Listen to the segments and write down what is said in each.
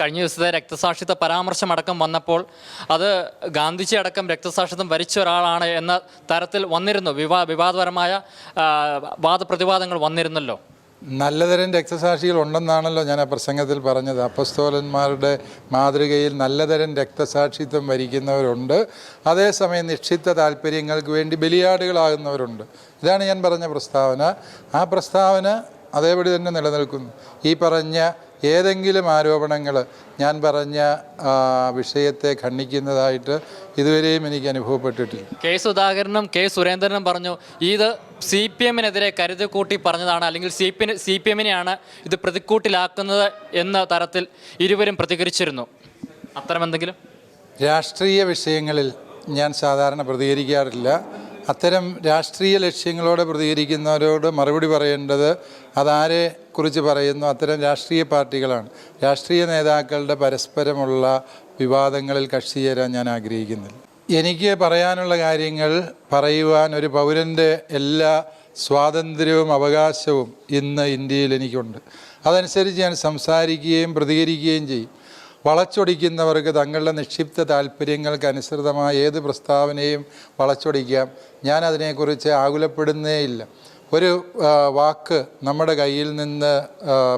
കഴിഞ്ഞ ദിവസത്തെ രക്തസാക്ഷിത്വ പരാമർശമടക്കം വന്നപ്പോൾ അത് ഗാന്ധിജി അടക്കം രക്തസാക്ഷിത്വം വരിച്ച ഒരാളാണ് എന്ന തരത്തിൽ വന്നിരുന്നു. വിവാ വിവാദപരമായ വാദപ്രതിവാദങ്ങൾ വന്നിരുന്നല്ലോ. നല്ലതരം രക്തസാക്ഷികൾ ഉണ്ടെന്നാണല്ലോ ഞാൻ ആ പ്രസംഗത്തിൽ പറഞ്ഞത്. അപ്പസ്തോലന്മാരുടെ മാതൃകയിൽ നല്ലതരം രക്തസാക്ഷിത്വം വരിക്കുന്നവരുണ്ട്. അതേസമയം നിക്ഷിപ്ത താല്പര്യങ്ങൾക്ക് വേണ്ടി ബലിയാടുകളാകുന്നവരുണ്ട്. ഇതാണ് ഞാൻ പറഞ്ഞ പ്രസ്താവന. ആ പ്രസ്താവന അതേപടി തന്നെ നിലനിൽക്കുന്നു. ഈ പറഞ്ഞ ഏതെങ്കിലും ആരോപണങ്ങൾ ഞാൻ പറഞ്ഞ വിഷയത്തെ ഖണ്ഡിക്കുന്നതായിട്ട് ഇതുവരെയും എനിക്ക് അനുഭവപ്പെട്ടിട്ടില്ല. കെ സുധാകരനും കെ സുരേന്ദ്രനും പറഞ്ഞു ഇത് സി പി എമ്മിനെതിരെ കരുതി കൂട്ടി പറഞ്ഞതാണ് അല്ലെങ്കിൽ സി പി സി പി എമ്മിനെയാണ് ഇത് പ്രതിക്കൂട്ടിലാക്കുന്നത് എന്ന തരത്തിൽ ഇരുവരും പ്രതികരിച്ചിരുന്നു. അത്തരം എന്തെങ്കിലും രാഷ്ട്രീയ വിഷയങ്ങളിൽ ഞാൻ സാധാരണ പ്രതികരിക്കാറില്ല. അത്തരം രാഷ്ട്രീയ ലക്ഷ്യങ്ങളോട് പ്രതികരിക്കുന്നവരോട് മറുപടി പറയേണ്ടത് അതാരെ കുറിച്ച് പറയുന്നു. അത്തരം രാഷ്ട്രീയ പാർട്ടികളാണ്. രാഷ്ട്രീയ നേതാക്കളുടെ പരസ്പരമുള്ള വിവാദങ്ങളിൽ കക്ഷി ചേരാൻ ഞാൻ ആഗ്രഹിക്കുന്നില്ല. എനിക്ക് പറയാനുള്ള കാര്യങ്ങൾ പറയുവാൻ ഒരു പൗരന്റെ എല്ലാ സ്വാതന്ത്ര്യവും അവകാശവും ഇന്ന് ഇന്ത്യയിൽ എനിക്കുണ്ട്. അതനുസരിച്ച് ഞാൻ സംസാരിക്കുകയും പ്രതികരിക്കുകയും ചെയ്യും. വളച്ചൊടിക്കുന്നവർക്ക് തങ്ങളുടെ നിക്ഷിപ്ത താല്പര്യങ്ങൾക്ക് അനുസൃതമായ ഏത് പ്രസ്താവനയും വളച്ചൊടിക്കാം. ഞാൻ അതിനെക്കുറിച്ച് ആകുലപ്പെടുന്നേയില്ല. ഒരു വാക്ക് നമ്മുടെ കയ്യിൽ നിന്ന്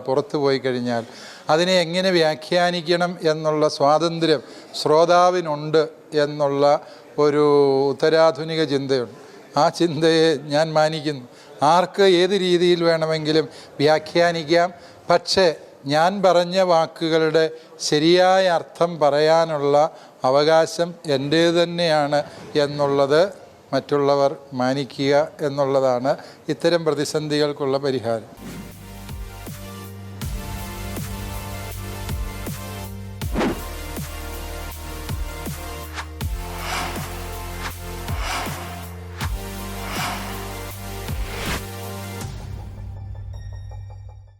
പുറത്തു പോയി കഴിഞ്ഞാൽ അതിനെ എങ്ങനെ വ്യാഖ്യാനിക്കണം എന്നുള്ള സ്വാതന്ത്ര്യം ശ്രോതാവിനുണ്ട് എന്നുള്ള ഒരു ഉത്തരാധുനിക ചിന്തയുണ്ട്. ആ ചിന്തയെ ഞാൻ മാനിക്കുന്നു. ആർക്ക് ഏത് രീതിയിൽ വേണമെങ്കിലും വ്യാഖ്യാനിക്കാം. പക്ഷേ ഞാൻ പറഞ്ഞ വാക്കുകളുടെ ശരിയായ അർത്ഥം പറയാനുള്ള അവകാശം എന്റേത് തന്നെയാണ് എന്നുള്ളത് മറ്റുള്ളവർ മാനിക്കുക എന്നുള്ളതാണ് ഇത്തരം പ്രതിസന്ധികൾക്കുള്ള പരിഹാരം.